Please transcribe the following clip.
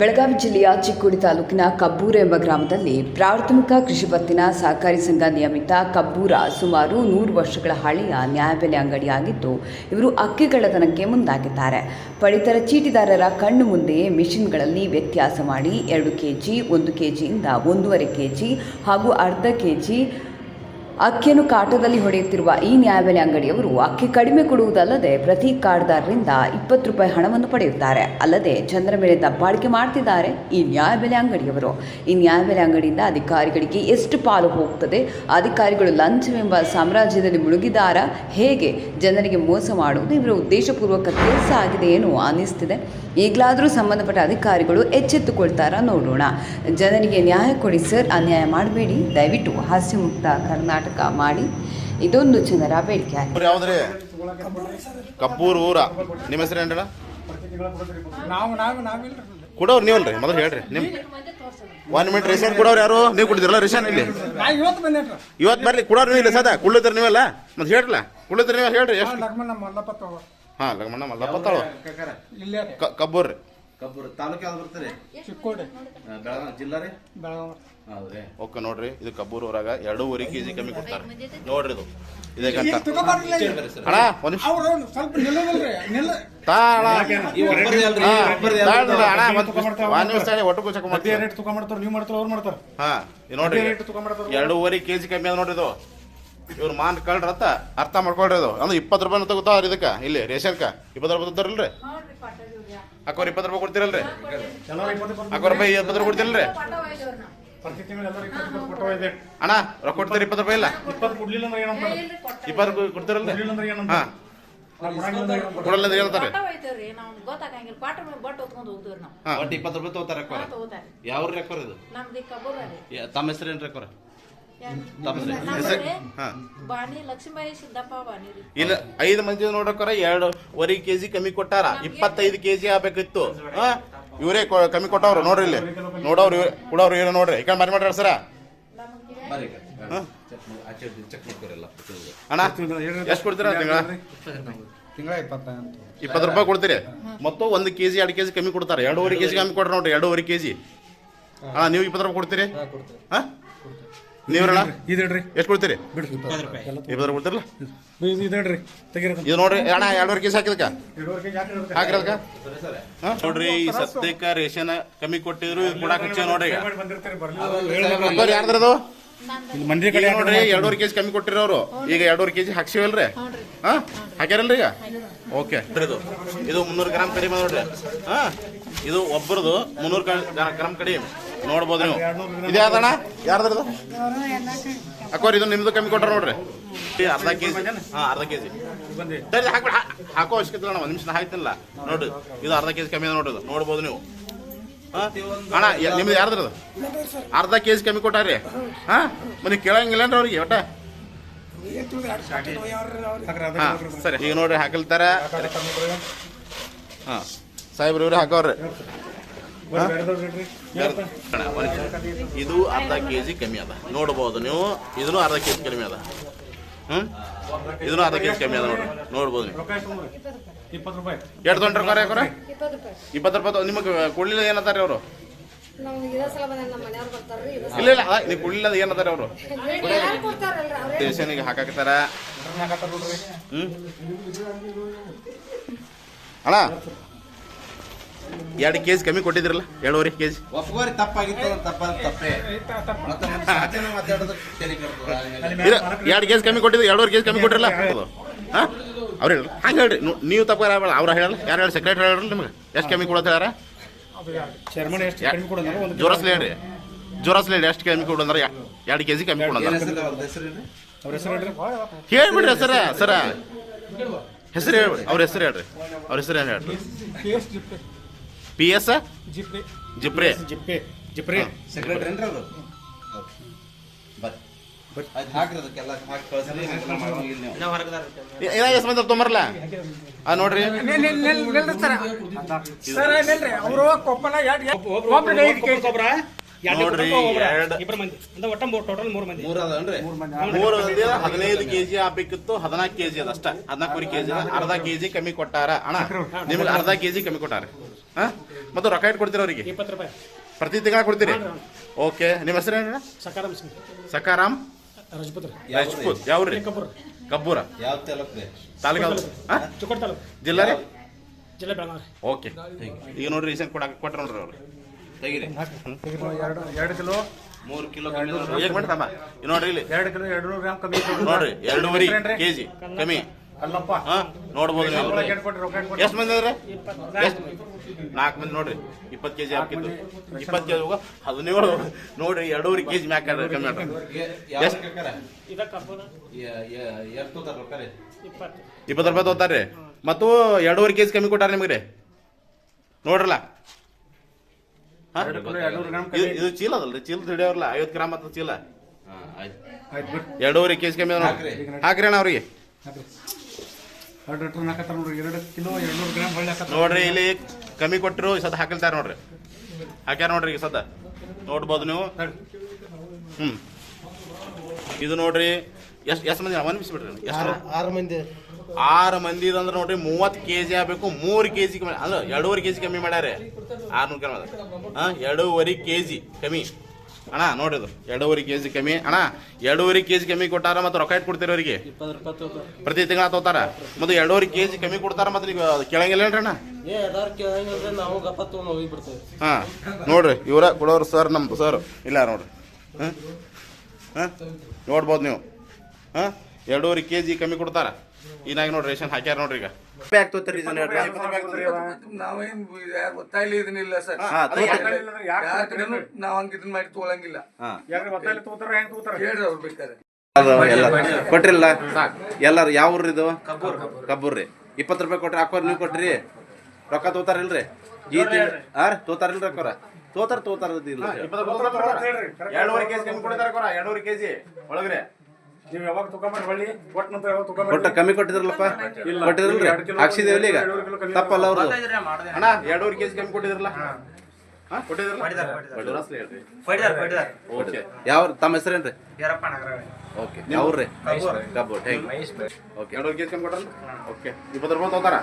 ಬೆಳಗಾವಿ ಜಿಲ್ಲೆಯ ಚಿಕ್ಕೋಡಿ ತಾಲೂಕಿನ ಕಬ್ಬೂರ ಎಂಬ ಗ್ರಾಮದಲ್ಲಿ ಪ್ರಾಥಮಿಕ ಕೃಷಿ ಪತ್ತಿನ ಸಹಕಾರಿ ಸಂಘ ನಿಯಮಿತ ಕಬ್ಬೂರ ಸುಮಾರು ನೂರು ವರ್ಷಗಳ ಹಳೆಯ ನ್ಯಾಯಬೆಲೆ ಅಂಗಡಿಯಾಗಿದ್ದು, ಇವರು ಅಕ್ಕಿ ಕಳ್ಳತನಕ್ಕೆ ಮುಂದಾಗಿದ್ದಾರೆ. ಪಡಿತರ ಚೀಟಿದಾರರ ಕಣ್ಣು ಮುಂದೆಯೇ ಮಿಷಿನ್ಗಳಲ್ಲಿ ವ್ಯತ್ಯಾಸ ಮಾಡಿ ಎರಡು ಕೆಜಿ, ಒಂದು ಕೆಜಿಯಿಂದ ಒಂದೂವರೆ ಕೆಜಿ ಹಾಗೂ ಅರ್ಧ ಕೆಜಿ ಅಕ್ಕಿಯನ್ನು ಕಾಟದಲ್ಲಿ ಹೊಡೆಯುತ್ತಿರುವ ಈ ನ್ಯಾಯಬೆಲೆ ಅಂಗಡಿಯವರು ಅಕ್ಕಿ ಕಡಿಮೆ ಕೊಡುವುದಲ್ಲದೆ ಪ್ರತಿ ಕಾರ್ಡ್ದಾರರಿಂದ ಇಪ್ಪತ್ತು ರೂಪಾಯಿ ಹಣವನ್ನು ಪಡೆಯುತ್ತಾರೆ. ಅಲ್ಲದೆ ಜನರ ಮೇಲೆ ದಬ್ಬಾಳಿಕೆ ಮಾಡ್ತಿದ್ದಾರೆ ಈ ನ್ಯಾಯಬೆಲೆ ಅಂಗಡಿಯವರು. ಈ ನ್ಯಾಯಬೆಲೆ ಅಂಗಡಿಯಿಂದ ಅಧಿಕಾರಿಗಳಿಗೆ ಎಷ್ಟು ಪಾಲು ಹೋಗ್ತದೆ? ಅಧಿಕಾರಿಗಳು ಲಂಚವೆಂಬ ಸಾಮ್ರಾಜ್ಯದಲ್ಲಿ ಮುಳುಗಿದಾರ? ಹೇಗೆ ಜನರಿಗೆ ಮೋಸ ಮಾಡುವುದು ಇವರ ಉದ್ದೇಶಪೂರ್ವಕ ಕೆಲಸ ಆಗಿದೆ ಏನು ಅನ್ನಿಸ್ತಿದೆ. ಈಗಲಾದರೂ ಸಂಬಂಧಪಟ್ಟ ಅಧಿಕಾರಿಗಳು ಎಚ್ಚೆತ್ತುಕೊಳ್ತಾರಾ ನೋಡೋಣ. ಜನರಿಗೆ ನ್ಯಾಯ ಕೊಡಿ ಸರ್, ಅನ್ಯಾಯ ಮಾಡಬೇಡಿ. ದಯವಿಟ್ಟು ಹಾಸ್ಯಮುಕ್ತ ಕರ್ನಾಟಕ ಮಾಡಿ ಇದೊಂದು ಜನರ ಬೇಡಿಕೆ ಆಗಿದೆ. ಕಬ್ಬೂರ್ ಊರ. ನಿಮ್ಮ ಹೆಸರು ಏನ್ರಲ್ಲ ನಾವು ನಾವು ನಾವಿಲ್ರಿ. ಕೊಡೋರು ನೀವಲ್ರಿ ಮೊದಲು ಹೇಳ್ರಿ ನಿಮ್ ಒನ್ ಮಿನಿಟ್ ರೇಷನ್ ಕೊಡೋರು ಯಾರು? ನೀವು ಕುಡಿದಿರಲ್ಲ ರೇಷನ್ ಇಲ್ಲಿ? ಇವತ್ತು ಬರ್ಲಿ ಕೊಡೋರು ನೀವು ಇಲ್ಲ ಸದಾ ಕುಳ್ಳಿದ್ರಿ ನೀವಲ್ಲ? ಮತ್ತೆ ಹೇಳ್ರಲ್ಲ ಕುಳ್ಳಿದ್ರಿ ನೀವು ಹೇಳ್ರಿ ಎಷ್ಟು ಹಾಂ ಮಲ್ಲಪ್ಪ ತಗೋ ಹಾ ಲಗ್ಮಣ್ಣ ಮಲ್ಲಪ್ಪ ತಾಳು ಕಬ್ಬೂರ್ರಿ. ಕಬ್ಬೂರ್ ತಾಲೂಕು ಯಾವ್ದು ಬರ್ತಾರೆ ಚಿಕ್ಕೋಡಿ. ಬೆಳಗಾವಿ ಜಿಲ್ಲಾ ರೀ? ಬೆಳಗಾವಿ. ಹೌದ್ರಿ. ಓಕೆ ನೋಡ್ರಿ ಇದು ಕಬ್ಬೂರ್ ಊರಾಗ ಎರಡೂವರೆ ಕೆ ಜಿ ಕಮ್ಮಿ ಕೊಡ್ತಾರೆ. ನೋಡ್ರಿ ಇದು. ಗಂಟ. ಅಣ್ಣ ಒಂದ್ ನಿಮಿಷ. ತಾ ಅಣ್ಣ ಅಣ್ಣ ಒಂದ್ ಒಂದ್ ನಿಮಿಷ ತಡಿ, ಒಟ್ಟು ಚೆಕ್ ಅದೇ ಮಾಡ್ತೀವಿ. ರೇಟ್ ಮಾಡ್ತಾರ ನೀವು ಮಾಡ್ತಾರ ಅವ್ರು ಮಾಡ್ತಾರ. ಹಾ ಇದು ನೋಡ್ರಿ. ರೇಟ್ ಎರಡೂವರೆ ಕೆ ಜಿ ಕಮ್ಮಿ ಅದ ನೋಡ್ರಿ ಇದು. ಇವ್ರು ಮಾನ್ ಕಳ್ರತ್ತ ಅರ್ಥ ಮಾಡ್ಕೊಳ್ರಿ ಇದು. ಅಂದ್ರೆ ಇಪ್ಪತ್ತು ರೂಪಾಯಿ ತಗೋತಾವ್ರಿ ಇದಕ್ಕ ಇಲ್ಲಿ ರೇಷನ್ಕ. ಇಪ್ಪತ್ತು ರೂಪಾಯಿ ತಗೋತಾರಲ್ರಿ. ಅಕ್ಕೋರ್ ಇಪ್ಪತ್ತು ರೂಪಾಯಿ ಕೊಡ್ತೀರಲ್ರಿ? ಅಕ್ಕೋರ್ ರೂಪಾಯಿ ಇಪ್ಪತ್ತು ರೂಪಾಯಿ ಕೊಡ್ತೀರಲ್ರಿ? ಅಣ್ಣ ರೊಕ್ಕ ಕೊಡ್ತೀರಿ ಇಪ್ಪತ್ತು ರೂಪಾಯಿ ಇಲ್ಲ? ಇಪ್ಪತ್ತು ಕೊಡ್ಲಿಲ್ಲ ಅಂದ್ರೆ ಏನಂತಾರೆ ಇಪ್ಪತ್ತು ರೂಪಾಯಿ ಕೊಡ್ತೀರಲ್ರಿ? ಅಂದ್ರೆ ಹಾ? ಕೊಡಲ್ಲ ಅಂತ ಹೇಳ್ತಾರೆ ಒಟ್ಟು ಇಪ್ಪತ್ತು ರೂಪಾಯಿ ತಗೋತಾರ ಅಕ್ಕೋರ. ಹಾ, ತಗೋತಾರೆ. ಯಾವ ರೆಕ್ಕೋರ್ ಇದು? ತಮ್ಮ ಹೆಸರು ಏನ್ರಿ ಅಕ್ಕೋರ? ಬಾಣಿ ಲಕ್ಷ್ಮೀಬಾಯಿ ಸಿದ್ದಪ್ಪ ಬಾಣಿ ರೀ. ಇಲ್ಲ ಐದು ಮಂದಿ ನೋಡಕ್ಕಾರ ಎರಡೂವರೆ ಕೆ ಜಿ ಕಮ್ಮಿ ಕೊಟ್ಟಾರ. ಇಪ್ಪತ್ತೈದು ಕೆ ಜಿ ಆಗ್ಬೇಕಿತ್ತು. ಹಾ? ಇವರೇ ಕೊ- ಕಮ್ಮಿ ಕೊಟ್ಟವ್ರು ನೋಡ್ರಿ ಇಲ್ಲಿ. ನೋಡವ್ರು ಇವ್ರೆ ಕೊಡವ್ರು ಇವ್ರು ನೋಡ್ರಿ. ಈ ಕಡೆ ಮಾರಿ ಮಾಡ್ರಿ ಸರ. ಅಣ್ಣ ಎಷ್ಟು ಕೊಡ್ತೀರಾ ತಿಂಗಳ ಇಪ್ಪತ್ತ ರೂಪಾಯಿ ಕೊಡ್ತೀರಿ? ಮತ್ತು ಒಂದು ಕೆ ಜಿ ಎರಡು ಕೆ ಜಿ ಕಮ್ಮಿ ಕೊಡ್ತಾರೆ. ಎರಡೂವರೆ ಕೆ ಜಿ ಕಮ್ಮಿ ಕೊಡ್ರಿ ನೋಡ್ರಿ. ಎರಡೂವರೆ ಕೆ ಜಿ ಅಣ್ಣ ನೀವು ಇಪ್ಪತ್ತು ರೂಪಾಯಿ ಕೊಡ್ತೀರಿ? ಹಾ? ನೀವ್ರಣ್ಣ ಇದೇಳ್ರಿ ಎಷ್ಟು ಕೊಡ್ತೀರಿ ಬಿಡ್ರಿ. ಇಪ್ಪತ್ತು ಕೊಡ್ತೀರಲ್ಲ ಇದು ಇದೇಳ್ರಿ ತೆಗೀರಿ ಇದು ನೋಡ್ರಿ ಅಣ್ಣ ಎರಡೂವರೆ ಕೆ ಜಿ ಹಾಕಿದಕ್ಕ ಎರಡೂವರೆ ಕೆಜಿ ಹಾಕಿದ್ರೆ ಹಾಕಿರಲ್ಕ ಹಾ? ನೋಡ್ರಿ ಈ ಸದ್ಯಕ್ಕ ರೇಷನ್ ಕಮ್ಮಿ ಕೊಟ್ಟಿದ್ರು ಇದು ಕೊಡಾಕ ಹಚ್ಚ ನೋಡ್ರಿ ಅಕ್ಕೋರ್ ಯಾರ್ದ್ರದು? ಇಲ್ಲಿ ಮಂದಿ ಕಡೆ ನೋಡ್ರಿ ಎರಡೂವರೆ ಕೆಜಿ ಕಮ್ಮಿ ಕೊಟ್ಟಿರೋರು ಈಗ ಎರಡೂವರೆ ಕೆಜಿ ಹಾಕ್ಸಿವಲ್ರಿ? ಹಾ? ಹಾಕ್ಯಾರಲ್ರಿ ಈಗ? ಓಕೆ. ಇದು ಇದು ಮುನ್ನೂರು ಗ್ರಾಮ್ ಕಡಿಮೆ ನೋಡ್ರಿ. ಹಾ? ಇದು ಒಬ್ಬರದು ಮುನ್ನೂರು ಗ್ರಾಮ್ ಕಡೆ ನೋಡ್ಬೋದು ನೀವು. ಇದು ಯಾವ್ದಣ್ಣ ಯಾರ್ದು ಅಕ್ಕೋರ್, ಇದು ನಿಮ್ದು ಕಮ್ಮಿ ಕೊಟ್ರ ನೋಡ್ರಿ. ಅರ್ಧ ಅರ್ಧ ಕೆಜಿ. ಹಾ, ಅರ್ಧ ಕೆ ಜಿ ಸರಿ, ಹಾಕೋ ಅವಶ್ಯಕತೆ ಅಣ್ಣ, ಒಂದು ನಿಮಿಷ ಹಾಕ್ತಿಲ್ಲ ನೋಡ್ರಿ ಇದು ಅರ್ಧ ಕೆ ಜಿ ಕಮ್ಮಿ ನೋಡಿ ನೋಡ್ರಿ ನೋಡ್ಬೋದು ನೀವು? ಅಣ್ಣ ನಿಮ್ದು ಯಾರ್ದ್ರದು? ಅರ್ಧ ಕೆ ಜಿ ಕಮ್ಮಿ ಕೊಟ್ಟಾರಿ? ಹಾ? ಮನೆ ಕೇಳಂಗಿಲ್ಲ ಅವ್ರಿಗೆ, ಒಟ್ಟ? ಹಾ, ಸರಿ, ಈಗ ನೋಡ್ರಿ, ಹಾಕಲ್ತಾರ. ಹಾ. ಸಾಹೇಬ್ರು ಇವ್ರೆ ಹಾಕವ್ರಿ ಇದು ಅರ್ಧ ಕೆ ಜಿ ಕಮ್ಮಿ ಅದ. ನೋಡ್ಬೋದು ನೀವು. ಇದನ್ನು ಅರ್ಧ ಕೆ ಜಿ ಕಮ್ಮಿ ಅದ. ಹ್ಮ್? ಇದನ್ನು ಅರ್ಧ ಕೆ ಜಿ ಕಮ್ಮಿ ಅದ ನೋಡ್ರಿ. ನೋಡ್ಬೋದು ನೀವು. ಎಷ್ಟು ತೊಗೊಂಡ್ರೆ ಕೊರ ಯಾಕೋರ ಇಪ್ಪತ್ತು ರೂಪಾಯಿ. ನಿಮಗೆ ಕೊಡ್ಲಿಲ್ಲ ಏನಂತಾರೆ ಅವರು? ನಮ್ಗೆ ಇದೇ ಸಲ ಬಂದ ನಮ್ಮ ಮನೆಯವ್ರು ಬರ್ತಾರ್ರಿ ಇಲ್ಲ. ಇಲ್ಲ ನೀವು ಕೊಡ್ಲಿಲ್ಲ ಏನಂತಾರೆ ಅವರು? ಸ್ಟೇಷನ್ಗೆ ಹಾಕಾಕತ್ತಾರ. ಹ್ಮ್? ಅಣ್ಣ ಎರಡು ಕೆ ಜಿ ಕಮ್ಮಿ ಕೊಟ್ಟಿದ್ರಲ್ಲ ಎರಡೂವರೆ ಕೆ ಜಿ ಒಪ್ಕೋರಿ ತಪ್ಪಾಗಿತ್ತು ಅಂದ್ರೆ ತಪ್ಪೇ. ಮತ್ತೆ ಮತ್ತೆ ಸಾಧ್ಯನ ಮಾತಾಡೋದಕ್ಕೆ ತಲೆ ಕೆಡ್ತದ. ಇಲ್ಲ ಎರಡು ಕೆಜಿ ಕಮ್ಮಿ ಕೊಟ್ಟಿದ್ರು ಎರಡೂವರೆ ಕೆಜಿ ಕಮ್ಮಿ ಕೊಟ್ಟಿರಲ್ಲ? ಹಾಂ? ಅವ್ರು ಹೇಳ್ರಿ ಹಂಗೆ ಹೇಳ್ರಿ ನು- ನೀವು ತಪ್ಪ ಅವ್ರು ಹೇಳಲ್ಲ? ಯಾರು ಹೇಳಿ ಸೆಕ್ರೆಟರಿ ಹೇಳ್ರಿ ನಿಮ್ಗೆ? ಎಷ್ಟು ಕಮ್ಮಿ ಕೊಡತ್ತೆ ಯಾರ? ಚೇರ್ಮನ್ ಎಷ್ಟು ಕಡಿಮೆ ಕೊಡೋಣ ಒಂದು ಜೋರಸ್ಲಿ ಹೇಳ್ರಿ ಜೋರಸ್ಲಿ ಹೇಳಿ ಎಷ್ಟು ಕಮ್ಮಿ ಕೊಡಂದ್ರೆ? ಎರಡು ಕೆ ಜಿ ಕಮ್ಮಿ ಏನ್ ಕೊಡಂದ್ರೆ? ಹೆಸರು ಅವ್ರದ್ದು ಹೆಸರು ಏನ್ರಿ? ಅವ್ರ ಹೆಸರು ಹೇಳ್ರಿ. ಹೇಳ್ಬಿಡ್ರಿ ಸರ ಸರ. ಹೆಸರು ಹೇಳ್ಬಿಡಿ ಅವ್ರ ಹೆಸರು ಹೇಳ್ರಿ. ಅವ್ರ ಹೆಸರು ಏನು ಹೇಳ್ರಿ? ಪಿ ಎಸ್ ಜಿಪ್ರೆ ಜಿಪ್ರೆ ಜಿಪ್ಪೆ ಜಿಪ್ರಿ ಸೆಕ್ರೆಟರಿ ಏನ್ರಿ ಅವರು ಬರ್ರಿ ಆಯ್ತು ಹಾಕ್ರಿ ಅದಕ್ಕೆಲ್ಲ ಹಾಕಿ ಕಳ್ಸ್ರಿ ಹಂಗೆಲ್ಲ ಮಾಡೋಂಗಿಲ್ಲ ನೀವು. ಏನಾಗ ಸಂಬಂಧ ತೊಂಬರಲ್ಲ ಆ ನೋಡ್ರಿ. ನಿಲ್ರಿ ಸರ. ಸರ ನಿಲ್ರಿ ಅವರು ಕೊಪ್ಪನ ಎರಡು ಒಬ್ರಿಗೆ ಐದು ಕೆ ಜಿ ಎರಡು ನೋಡ್ರಿ ಇಬ್ಬರು ಮಂದಿ. ಅಂದ್ರೆ ಒಟ್ಟ ಟೋಟಲ್ ಮೂರು ಮಂದಿ. ಮೂರ್ ಅದನ್ರಿ ಮೂರು ಮಂದಿ. ಹದಿನೈದು ಕೆಜಿ ಆಗ್ಬೇಕಿತ್ತು ಹದಿನಾಲ್ಕು ಕೆಜಿ ಅದಷ್ಟೇ ಅಷ್ಟ. ಹದಿನಾಲ್ಕೂವರೆ ಕೆಜಿ ಅರ್ಧ ಕೆಜಿ ಕಮ್ಮಿ ಕೊಟ್ಟಾರ. ಅಣ್ಣ ನಿಮ್ಗೆ ಅರ್ಧ ಕೆಜಿ ಕಮ್ಮಿ ಕೊಟ್ಟಾರ. ಹಾ? ಮತ್ತು ರೊಕ್ಕ ಇಟ್ಟು ಕೊಡ್ತೀರ ಅವರಿಗೆ? ಇಪ್ಪತ್ತು ರೂಪಾಯಿ. ಪ್ರತಿ ತಿಂಗಳ ಕೊಡ್ತೀರಿ? ಓಕೆ. ನಿಮ್ಮ ಹೆಸರು ಏನಣ್ಣ ಸಕಾರಾಮ್ ಸಿಂಗ್. ಸಕಾರಾಮ್ ರಜಪುತ್ರ ರಾಜ್ಪೂತ್. ಯಾವ್ರಿ ಕಬ್ಬೂರ್ ಕಬ್ಬೂರ? ಯಾವ ತಾಲೂಕು ರೀ? ತಾಲೂಕು ಹಾ? ಚಿಕ್ಕೋಡಿ ತಾಲೂಕು. ಜಿಲ್ಲಾ ರೀ? ಜಿಲ್ಲೆ ಬೆಳಗಾವಿ ಓಕೆ. ಈಗ ನೋಡ್ರಿ ರೀಸೆಂಟ್ ಕೊಡ ಕೊಟ್ರ ನೋಡ್ರಿ ಅವ್ರು. ತೆಗಿರಿ. ಎರಡು ಎರಡು ಕಿಲೋ. ಮೂರು ಕಿಲೋ ಕಮ್ಮಿ ಹೇಗೆ ಮಾಡ್ತಮ್ಮ? ನೋಡ್ರಿ ಇಲ್ಲಿ. ಎರಡು ಕಿಲೋ ಎರಡು ನೂರು ಗ್ರಾಮ್ ಕಮ್ಮಿ. ನೋಡ್ರಿ ಎರಡೂವರೆ ಕೆಜಿ. ಕಮ್ಮಿ. ಹಾ ನೋಡ್ಬೋದು. ಎಷ್ಟು ಮಂದಿ ಅದ್ರಿ? ಎಷ್ಟು ನಾಲ್ಕು ಮಂದಿ ನೋಡ್ರಿ. ಇಪ್ಪತ್ತು ಕೆಜಿ ಹಾಕಿದ್ದು ಇಪ್ಪತ್ತು ಕೆಜಿ ಹೋಗ. ಹದಿನೇಳು ನೋಡ್ರಿ ಎರಡೂವರೆ ಕೆಜಿ ಮ್ಯಾಕ್ ಕಮ್ಮಿ ಎಷ್ಟ್? ಇಪ್ಪತ್ತು ರೂಪಾಯಿ ತಗೋತಾರ್ರಿ. ಮತ್ತು ಎರಡೂವರೆ ಕೆಜಿ ಕಮ್ಮಿ ಕೊಟ್ಟಾರ ನಿಮ್ಗೆ ರೀ. ನೋಡ್ರಲ್ಲ. ಇದು ಇದು ಚೀಲ ಅದಲ್ರಿ ಚೀಲ ಹಿಡಿಯೋರ್ಲ. ಐವತ್ತು ಗ್ರಾಮ್ ಅಂತ ಚೀಲ. ಎರಡೂವರೆ ಕೆಜಿ ಕಮ್ಮಿ ಹಾಕ್ರಿ. ಅಣ್ಣ ಅವ್ರಿಗೆ. ಹಾಕ್ರಿ. ಎರಡು ಟನ್ ಹಾಕತ್ತಾರ ನೋಡ್ರಿ. ಎರಡು ಕಿಲೋ ಎರಡು ನೂರು ಗ್ರಾಮ್ ಹೊಳ್ಳಿ ಹಾಕತ್ತಾರ ನೋಡ್ರಿ ಇಲ್ಲಿ ಕಮ್ಮಿ ಕೊಟ್ಟರು ಸದ ಹಾಕಿರ್ತಾರೆ ನೋಡ್ರಿ. ಹಾಕ್ಯಾರ ನೋಡ್ರಿ ಈಗ ಸದ ನೋಡ್ಬೋದು ನೀವು. ಹ್ಮ್. ಇದು ನೋಡ್ರಿ ಎಷ್ಟು ಎಷ್ಟು ಮಂದಿ ಬಿಡ್ರಿ. ಎಷ್ಟು ಆರು ಮಂದಿ. ಆರು ಮಂದಿ ಅಂದ್ರೆ ನೋಡ್ರಿ ಮೂವತ್ತು ಕೆ ಜಿ ಆಗಬೇಕು ಮೂರು ಕೆ ಜಿ ಕಮ್ಮಿ ಅಂದ್ರೆ ಎರಡೂವರೆ ಕೆ ಜಿ ಕಮ್ಮಿ ಮಾಡ್ಯಾರ. ಆರ್ನೂರು ಗ್ರಾಮ್ ಹಾ ಹಾಂ ಎರಡೂವರೆ ಕೆ ಜಿ ಕಮ್ಮಿ. ಅಣ್ಣ ನೋಡಿದ್ರು ಎರಡೂವರೆ ಕೆ ಜಿ ಕಮ್ಮಿ. ಅಣ್ಣ ಎರಡೂವರೆ ಕೆ ಜಿ ಕಮ್ಮಿ ಕೊಟ್ಟಾರ ಮತ್ತು ರೊಕ್ಕ ಇಟ್ಟು ಕೊಡ್ತೀರ ಅವರಿಗೆ ಪ್ರತಿ ತಿಂಗಳ ತಗೋತಾರ? ಮತ್ತು ಎರಡೂವರೆ ಕೆ ಜಿ ಕಮ್ಮಿ ಕೊಡ್ತಾರ ಮತ್ತು ಈಗ ಕೇಳಂಗಿಲ್ಲ ಏನ್ರಿ ಅಣ್ಣ? ಹಾ ನೋಡ್ರಿ ಇವರ ಕೊಡೋರು ಸರ್ ನಮ್ಮ ಸರ್. ಇಲ್ಲ ನೋಡ್ರಿ. ಹಾಂ ಹಾಂ ನೋಡ್ಬೋದು ನೀವು. ಹಾಂ ಎರಡೂವರೆ ಕೆ ಜಿ ಕಮ್ಮಿ ಕೊಡ್ತಾರ. ಈನಾಗ ನೋಡ್ರಿ ರೇಷನ್ ಹಾಕ್ಯಾರ ನೋಡ್ರಿ ಈಗ. ಬ್ಯಾಗ್ ತೋತಾರಿ ನಾವೇನ್ ಯಾರು ಗೊತ್ತಾಗ್ಲಿ ಇದನ್ನಿಲ್ಲ ಸರ್. ಹಾ, ಯಾಕಂದ್ರೆ ನಾವ್ ಹಂಗ ಇದನ್ನ ಮಾಡಿ ತೊಗೊಳಂಗಿಲ್ಲ. ಹೇಳ್ರಿ ಅವ್ರು ಬೇಕಾದ್ರೆ ಕೊಟ್ರಿಲ್ಲ? ಎಲ್ಲಾರು ಯಾವ ಊರ್ರಿ ಇದು? ಕಬ್ಬೂರ್. ರೀ. ಇಪ್ಪತ್ತು ರೂಪಾಯಿ ಕೊಟ್ರಿ ಹಾಕೋರ್ ನೀವು ಕೊಟ್ರಿ. ರೊಕ್ಕ ತೋತಾರಿಲ್ರಿ ಈ ಹಾಂ ತೋತಾರಿಲ್ರಿ ರೊಕ್ಕ ತೋತಾರ ತೋತಾರ ಎರಡೂವರೆ ಕೆಜಿ ಕಮ್ಮಿ ಕೊಡ್ತಾರ ಕೊರ ಎರಡೂವರೆ ಕೆಜಿ ಒಳಗ್ರೆ. ನೀವು ಯಾವಾಗ ಹೊಳ್ಳಿ. ನಂತರ ಯಾವಾಗ ಕೊಟ್ಟ ಕಮ್ಮಿ ಕೊಟ್ಟಿದ್ರಲ್ಲಪ್ಪ? ಕೊಟ್ಟಿದ್ರಲ್ರಿ ಹಾಕ್ಸಿದೇವಲ್ಲ ಈಗ. ತಪ್ಪಲ್ಲ ಅವ್ರದ್ದು. ಅಣ್ಣ ಎರಡೂವರೆ ಕೆಜಿ ಕಮ್ಮಿ ಕೊಟ್ಟಿದ್ರಲ್ಲ? ಹಾ. ಕೊಟ್ಟಿದ್ರಲ್ಲ? ಕೊಟ್ಟಿದ್ರ ಅಸಲಿ ಹೇಳ್ರಿ ಓಕೆ. ಯಾವ ತಮ್ಮ ಹೆಸರೇನ್ರಿ? ಓಕೆ. ಯಾವ್ರಿ ಕಬ್ಬು ಥ್ಯಾಂಕ್ ಯು. ಓಕೆ. ಎರಡೂವರೆ ಕೆಜಿ ಕಮ್ಮಿ ಕೊಟ್ರಲ್ಲ? ಓಕೆ. ಇಪ್ಪತ್ತು ರೂಪಾಯಿ ತಗೋತಾರ.